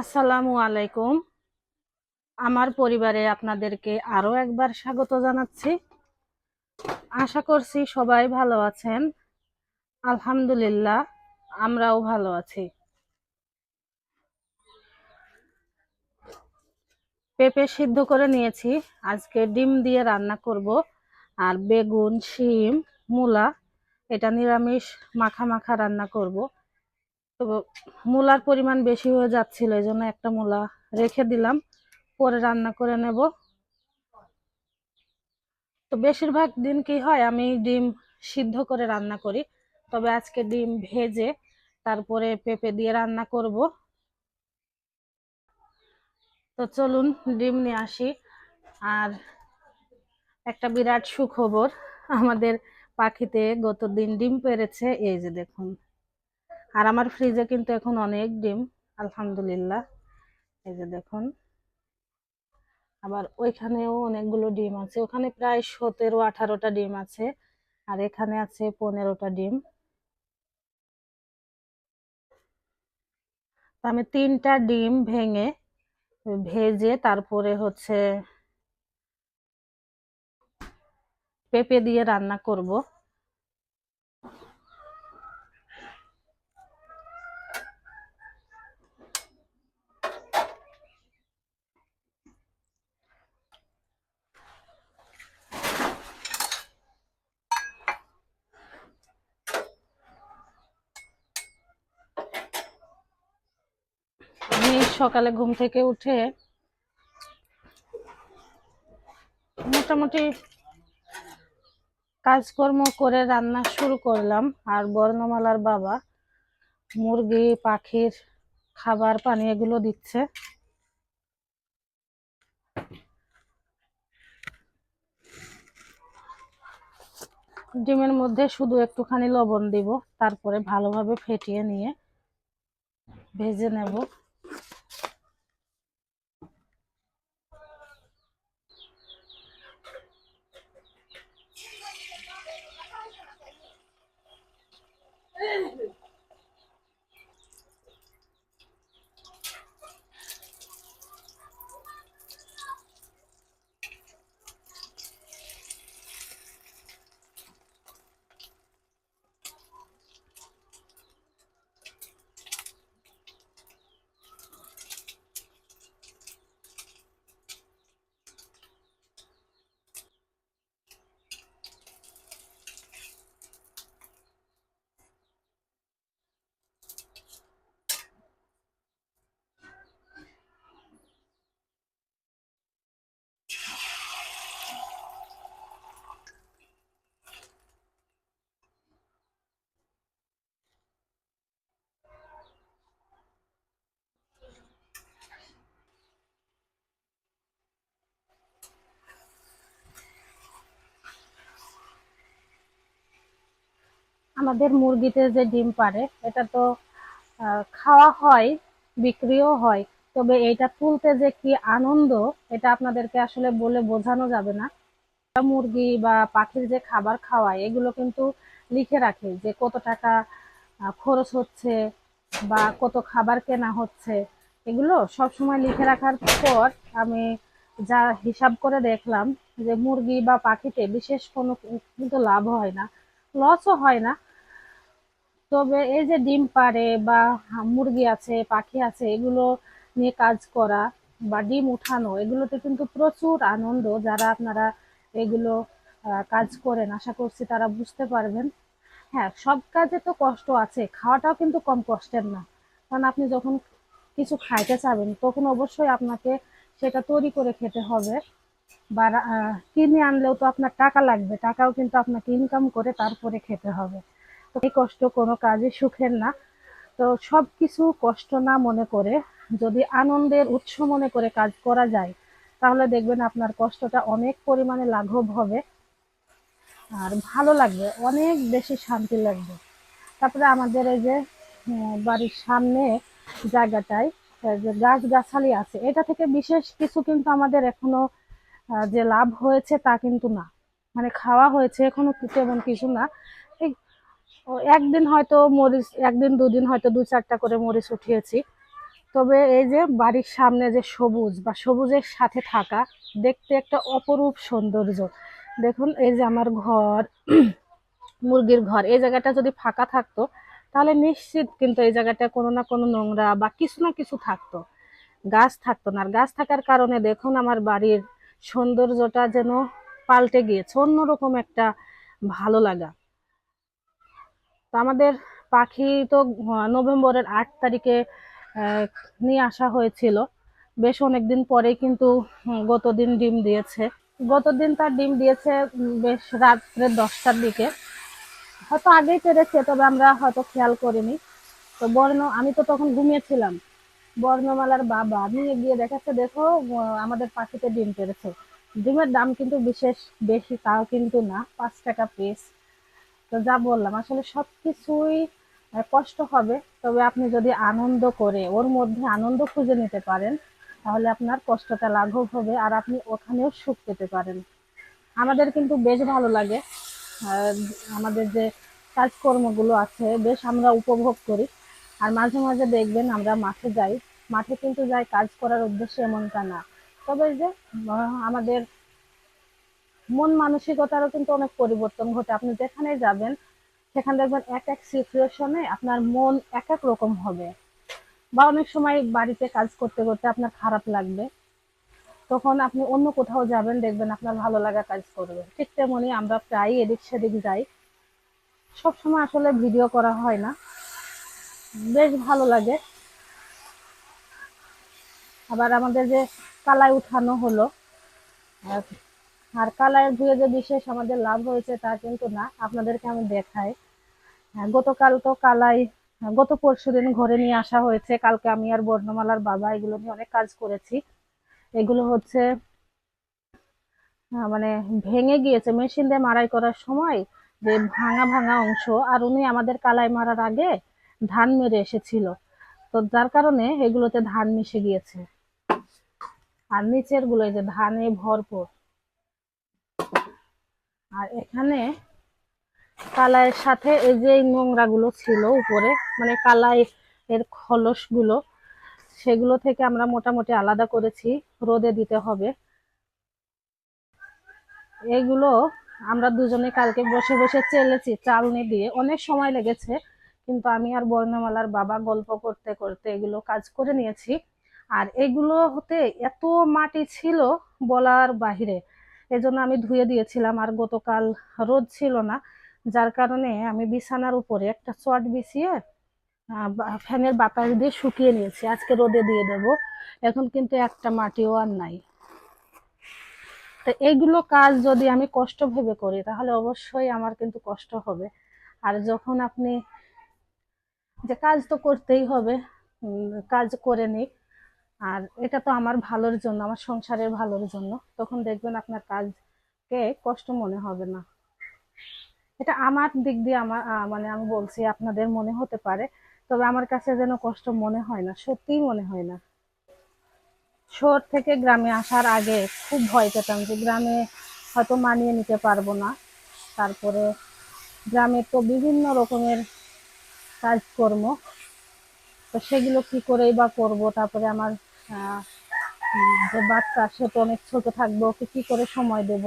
আসসালামু আলাইকুম। আমার পরিবারে আপনাদেরকে আরও একবার স্বাগত জানাচ্ছি। আশা করছি সবাই ভালো আছেন। আলহামদুলিল্লাহ, আমরাও ভালো আছি। পেঁপে সিদ্ধ করে নিয়েছি। আজকে ডিম দিয়ে রান্না করব। আর বেগুন, শিম, মূলা, এটা নিরামিষ মাখা মাখা রান্না করব। তো মূলার পরিমাণ বেশি হয়ে যাচ্ছিল, এই জন্য একটা মূলা রেখে দিলাম। পরে রান্না করে নেব। তো বেশিরভাগ দিন কি হয়, আমি ডিম সিদ্ধ করে রান্না করি। তবে আজকে ডিম ভেজে তারপরে পেঁপে দিয়ে রান্না করব। তো চলুন ডিম নিয়ে আসি। আর একটা বিরাট সুখবর, আমাদের পাখিতে গত দিন ডিম পেরেছে, এই যে দেখুন। আর আমার ফ্রিজে কিন্তু এখন অনেক ডিম, আলহামদুলিল্লাহ। এই যে দেখুন। আবার ওইখানেও অনেকগুলো ডিম আছে। ওখানে প্রায় সতেরো, আঠারোটা ডিম আছে। আর এখানে আছে পনেরোটা ডিম। আমি তিনটা ডিম ভেঙে ভেজে তারপরে হচ্ছে পেঁপে দিয়ে রান্না করব আমি সকালে ঘুম থেকে উঠে মোটামুটি কাজকর্ম করে রান্না শুরু করলাম। আর বর্ণমালার বাবা মুরগি, পাখির খাবার, পানি এগুলো দিচ্ছে। ডিমের মধ্যে শুধু একটুখানি লবণ দিব, তারপরে ভালোভাবে ফেটিয়ে নিয়ে ভেজে নেব। আমাদের মুরগিতে যে ডিম পারে, এটা তো খাওয়া হয়, বিক্রিও হয়। তবে এটা তুলতে যে কি আনন্দ, এটা আপনাদেরকে আসলে বলে বোঝানো যাবে না। মুরগি বা পাখির যে খাবার খাওয়ায়, এগুলো কিন্তু লিখে রাখে যে কত টাকা খরচ হচ্ছে বা কত খাবার কেনা হচ্ছে। এগুলো সব সময় লিখে রাখার পর আমি যা হিসাব করে দেখলাম যে মুরগি বা পাখিতে বিশেষ কোনো কিন্তু লাভ হয় না লসও হয় না। তবে এই যে ডিম পাড়ে বা মুরগি আছে, পাখি আছে, এগুলো নিয়ে কাজ করা বা ডিম উঠানো, এগুলোতে কিন্তু প্রচুর আনন্দ যারা আপনারা এগুলো কাজ করেন। আশা করছি তারা বুঝতে পারবেন। হ্যাঁ সব কাজে তো কষ্ট আছে, খাওয়াটাও কিন্তু কম কষ্টের না। কারণ আপনি যখন কিছু খাইতে চাবেন, তখন অবশ্যই আপনাকে সেটা তৈরি করে খেতে হবে বা কিনে আনলেও তো আপনার টাকা লাগবে, টাকাও কিন্তু আপনাকে ইনকাম করে তারপরে খেতে হবে। এই কষ্ট কোনো কাজে সুখের না। তো সবকিছু কষ্ট না মনে করে যদি আনন্দের উৎস মনে করে কাজ করা যায়, তাহলে দেখবেন আপনার কষ্টটা অনেক পরিমাণে লাঘব হবে। আর ভালো লাগবে, অনেক বেশি শান্তি লাগবে। তারপরে আমাদের এই যে বাড়ির সামনে জায়গাটায় যে গাছ গাছালি আছে, এটা থেকে বিশেষ কিছু কিন্তু আমাদের এখনও যে লাভ হয়েছে তা কিন্তু না। মানে খাওয়া হয়েছে এখনও তেমন কিছু না। একদিন হয়তো মরিচ, একদিন দুদিন হয়তো দু চারটা করে মরিচ উঠিয়েছি। তবে এই যে বাড়ির সামনে যে সবুজ বা সবুজের সাথে থাকা, দেখতে একটা অপরূপ সৌন্দর্য। দেখুন, এই যে আমার ঘর, মুরগির ঘর, এই জায়গাটা যদি ফাঁকা থাকতো, তাহলে নিশ্চিত কিন্তু এই জায়গাটা কোনো না কোনো নোংরা বা কিছু না কিছু থাকতো। গাছ থাকতো না। আর গাছ থাকার কারণে দেখুন, আমার বাড়ির সৌন্দর্যটা যেন পাল্টে গিয়েছে। অন্যরকম একটা ভালো লাগা। তো আমাদের পাখি তো নভেম্বরের আট তারিখে নিয়ে আসা হয়েছিল। বেশ অনেকদিন পরে কিন্তু উম, গতদিন ডিম দিয়েছে। গতদিন তার ডিম দিয়েছে বেশ রাত্রে দশটার দিকে। হয়তো আগেই পেরেছে তবে আমরা হয়তো খেয়াল করিনি। তো বর্ণ আমি তো তখন ঘুমিয়েছিলাম। বর্ণমালার বাবা নিয়ে গিয়ে দেখাচ্ছে দেখো আমাদের পাখিতে ডিম পেরেছে। ডিমের দাম কিন্তু বিশেষ বেশি তাও কিন্তু না পাঁচ টাকা পিস তো যা বললাম আসলে সবকিছুই আহ, কষ্ট হবে। তবে আপনি যদি আনন্দ করে ওর মধ্যে আনন্দ খুঁজে নিতে পারেন তাহলে আপনার কষ্টটা লাঘব হবে আর আপনি ওখানেও সুখ পেতে পারেন। আমাদের কিন্তু বেশ ভালো লাগে। আমাদের যে কাজকর্মগুলো আছে বেশ আমরা উপভোগ করি। আর মাঝে মাঝে দেখবেন আমরা মাঠে যাই। মাঠে কিন্তু যাই কাজ করার উদ্দেশ্যে এমনটা না। তবে যে আমাদের মন মানসিকতারও কিন্তু অনেক পরিবর্তন ঘটে। আপনি যেখানে যাবেন, সেখানে দেখবেন এক এক সিচুয়েশনে আপনার মন এক এক রকম হবে। বা অনেক সময় বাড়িতে কাজ করতে করতে আপনার খারাপ লাগবে। তখন আপনি অন্য কোথাও যাবেন, দেখবেন আপনার ভালো লাগা কাজ করবে। ঠিক তেমনি আমরা প্রায় এদিক সেদিক যাই। সবসময় আসলে ভিডিও করা হয় না। বেশ ভালো লাগে। আবার আমাদের যে কালাই উঠানো হলো আর কালাইয়ের ধুয়ে যে বিশেষ আমাদের লাভ হয়েছে তা কিন্তু না আপনাদেরকে আমি দেখাই। হ্যাঁ, গতকাল তো কালাই গত পরশু দিন ঘরে নিয়ে আসা হয়েছে। কালকে আমি আর বর্ণমালার বাবা এগুলো নিয়ে অনেক কাজ করেছি। এগুলো হচ্ছে আহ, মানে ভেঙে গিয়েছে। মেশিন দিয়ে মারাই করার সময় যে ভাঙা ভাঙা অংশ আর উনি আমাদের কালাই মারার আগে ধান মেরে এসেছিল। তো যার কারণে এগুলোতে ধান মিশে গিয়েছে। আর নিচেরগুলো যে ধানে ভরপুর। আর এখানে কালাইয়ের সাথে এই যে নোংরা গুলো ছিল উপরে মানে কালাই এর খলসগুলো সেগুলো থেকে আমরা মোটামুটি আলাদা করেছি, রোদে দিতে হবে। এগুলো আমরা দুজনে কালকে বসে বসে চেলেছি, চালনি দিয়ে। অনেক সময় লেগেছে, কিন্তু আমি আর বর্ণমালার বাবা গল্প করতে করতে এগুলো কাজ করে নিয়েছি। আর এগুলো হতে এত মাটি ছিল বলার বাহিরে এজন্য আমি ধুয়ে দিয়েছিলাম আর গতকাল রোদ ছিল না, যার কারণে আমি বিছানার উপরে একটা চট বিছিয়ে ফ্যানের বাতাস দিয়ে শুকিয়ে নিয়েছি। আজকে রোদে দিয়ে দেব, এখন কিন্তু একটা মাটিও আর নাই। তো এইগুলো কাজ যদি আমি কষ্ট ভেবে করি, তাহলে অবশ্যই আমার কিন্তু কষ্ট হবে। আর যখন আপনি যে কাজ তো করতেই হবে কাজ করে নিই আর এটা তো আমার ভালোর জন্য, আমার সংসারের ভালোর জন্য। তখন দেখবেন আপনার কাজকে কষ্ট মনে হবে না। এটা আমার দিক দিয়ে আমার মানে আমি বলছি আপনাদের মনে হতে পারে, তবে আমার কাছে যেন কষ্ট মনে হয় না, সত্যিই মনে হয় না। শহর থেকে গ্রামে আসার আগে খুব ভয় পেতাম যে গ্রামে হয়তো মানিয়ে নিতে পারব না। তারপরে গ্রামে তো বিভিন্ন রকমের কাজকর্ম, তো সেগুলো কি করেই বা করব? তারপরে আমার যে বাচ্চা সে তো অনেক ছোট থাকবে ওকে কি করে সময় দেব?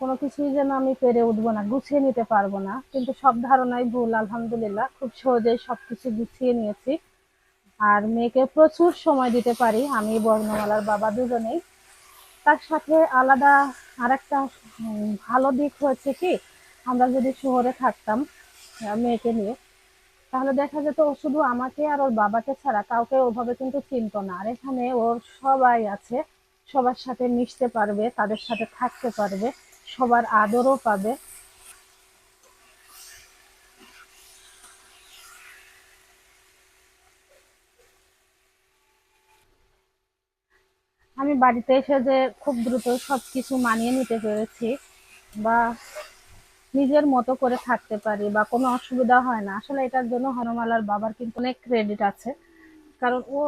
কোনো কিছুই যেন আমি পেরে উঠবো না গুছিয়ে নিতে পারব না। কিন্তু সব ধারণাই ভুল আলহামদুলিল্লাহ। খুব সহজেই সবকিছু গুছিয়ে নিয়েছি। আর মেয়েকে প্রচুর সময় দিতে পারি আমি বর্ণমালার বাবা দুজনেই। তার সাথে আলাদা আরেকটা উম, ভালো দিক হচ্ছে কি আমরা যদি শহরে থাকতাম মেয়েকে নিয়ে তাহলে দেখা যেত ও শুধু আমাকে আর ওর বাবাকে ছাড়া কাউকে ওভাবে কিন্তু চিনতো না। আর এখানে ওর সবাই আছে, সবার সাথে মিশতে পারবে, তাদের সাথে থাকতে পারবে, সবার আদরও পাবে। আমি বাড়িতে এসে যে খুব দ্রুত সবকিছু মানিয়ে নিতে পেরেছি, বা নিজের মতো করে থাকতে পারি বা কোনো অসুবিধা হয় না। আসলে এটার জন্য হনমালার বাবার কিন্তু অনেক ক্রেডিট আছে। কারণ ও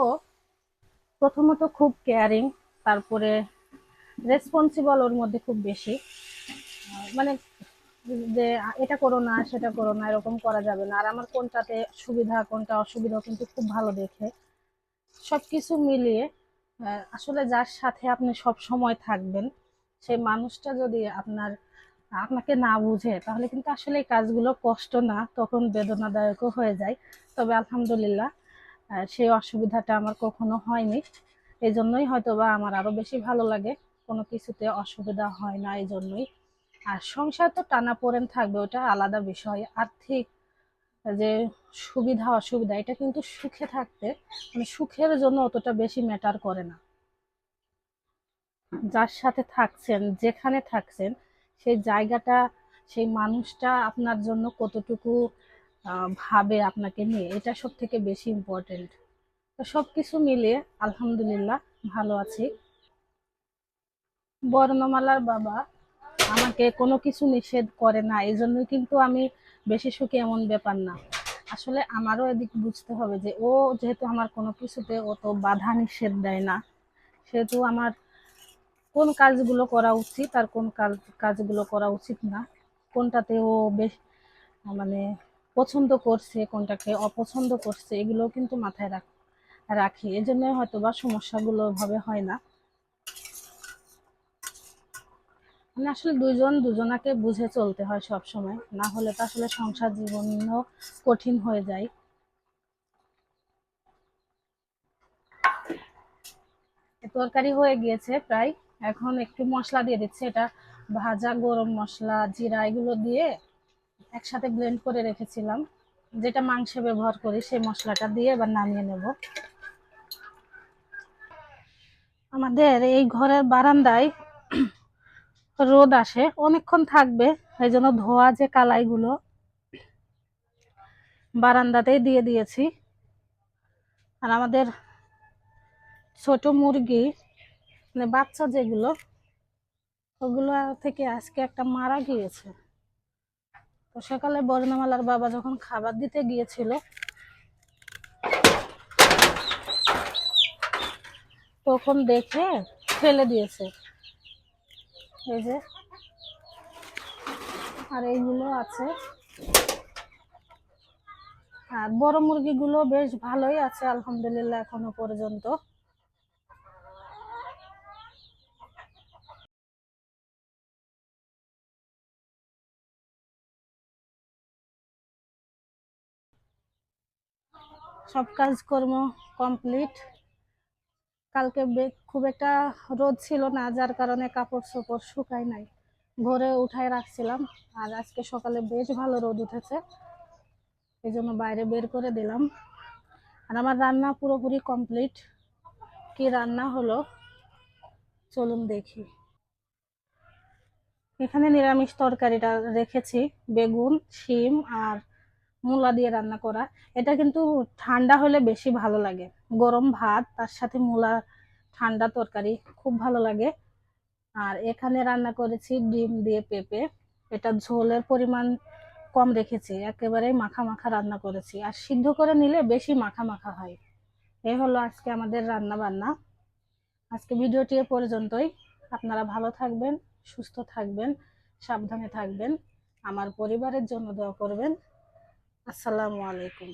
প্রথমত খুব কেয়ারিং তারপরে রেসপন্সিবল ওর মধ্যে খুব বেশি। মানে যে, এটা করো না, সেটা করো না, এরকম করা যাবে না। আর আমার কোনটাতে সুবিধা, কোনটা অসুবিধা কিন্তু খুব ভালো দেখে। সব কিছু মিলিয়ে আসলে যার সাথে আপনি সব সময় থাকবেন, সেই মানুষটা যদি আপনার আপনাকে না বুঝে, তাহলে কিন্তু আসলে এই কাজগুলো কষ্ট না, তখন বেদনাদায়কও হয়ে যায়। তবে আলহামদুলিল্লাহ সেই অসুবিধাটা আমার কখনো হয়নি। এই জন্যই হয়তো বা আমার আরও বেশি ভালো লাগে। কোনো কিছুতে অসুবিধা হয় না এই জন্যই আর সংসার তো টানাপোড়েন থাকবে, ওটা আলাদা বিষয়। আর্থিক যে সুবিধা, অসুবিধা, এটা কিন্তু সুখে থাকতে মানে সুখের জন্য অতটা বেশি ম্যাটার করে না। যার সাথে থাকছেন, যেখানে থাকছেন সেই জায়গাটা, সেই মানুষটা আপনার জন্য কতটুকু ভাবে আপনাকে নিয়ে, এটা সব থেকে বেশি ইম্পর্টেন্ট তো সব কিছু মিলিয়ে আলহামদুলিল্লাহ ভালো আছি। বর্ণমালার বাবা আমাকে কোনো কিছু নিষেধ করে না এই জন্যই কিন্তু আমি বেশি সুখী এমন ব্যাপার না। আসলে আমারও এদিক বুঝতে হবে যে, ও যেহেতু আমার কোনো কিছুতে ও তো বাধা নিষেধ দেয় না, সেহেতু আমার কোন কাজগুলো করা উচিত আর কোন কাজ, কাজগুলো করা উচিত না। কোনটাতে ও বেশ মানে পছন্দ করছে, কোনটাকে অপছন্দ করছে এগুলো কিন্তু মাথায় রাখ, রাখি। এই জন্য হয়তো বা সমস্যাগুলো ওভাবে হয় না। মানে আসলে দুইজন দুজনাকে বুঝে চলতে হয় সব সময় না হলে তো আসলে সংসার জীবনও কঠিন হয়ে যায়। তরকারি হয়ে গিয়েছে প্রায়। এখন একটু মশলা দিয়ে দিচ্ছি। এটা ভাজা গরম মশলা, জিরা এগুলো দিয়ে একসাথে ব্লেন্ড করে রেখেছিলাম। যেটা মাংসে ব্যবহার করি, সেই মশলাটা দিয়ে এবার নামিয়ে নেব। আমাদের এই ঘরের বারান্দায় রোদ আসে, অনেকক্ষণ থাকবে, এই জন্য ধোয়া যে কালাইগুলো বারান্দাতেই দিয়ে দিয়েছি। আর আমাদের ছোট মুরগি মানে বাচ্চা যেগুলো, ওগুলো থেকে আজকে একটা মারা গিয়েছে। তো সকালে বর্ণমালার বাবা যখন খাবার দিতে গিয়েছিল, তখন দেখে ফেলে দিয়েছে। এই যে, আর এইগুলো আছে। আর বড় মুরগিগুলো বেশ ভালোই আছে, আলহামদুলিল্লাহ, এখনও পর্যন্ত। সব কাজকর্ম কমপ্লিট কালকে খুব একটা রোদ ছিল না, যার কারণে কাপড় চোপড় শুকায় নাই। ভোরে উঠায় রাখছিলাম, আর আজকে সকালে বেশ ভালো রোদ উঠেছে। এই জন্য বাইরে বের করে দিলাম। আর আমার রান্না পুরোপুরি কমপ্লিট কি রান্না হলো? চলুন দেখি। এখানে নিরামিষ তরকারিটা রেখেছি, বেগুন, শিম আর মূলা দিয়ে রান্না করা। এটা কিন্তু ঠান্ডা হলে বেশি ভালো লাগে। গরম ভাত, তার সাথে মূলা, ঠান্ডা তরকারি খুব ভালো লাগে। আর এখানে রান্না করেছি ডিম দিয়ে পেঁপে। এটা ঝোলের পরিমাণ কম রেখেছি একেবারে মাখা মাখা রান্না করেছি। আর সিদ্ধ করে নিলে বেশি মাখা মাখা হয়। এই হলো আজকে আমাদের রান্না বান্না। আজকে ভিডিওটি এ পর্যন্তই। আপনারা ভালো থাকবেন, সুস্থ থাকবেন, সাবধানে থাকবেন। আমার পরিবারের জন্য দোয়া করবেন। আসসালামু আলাইকুম।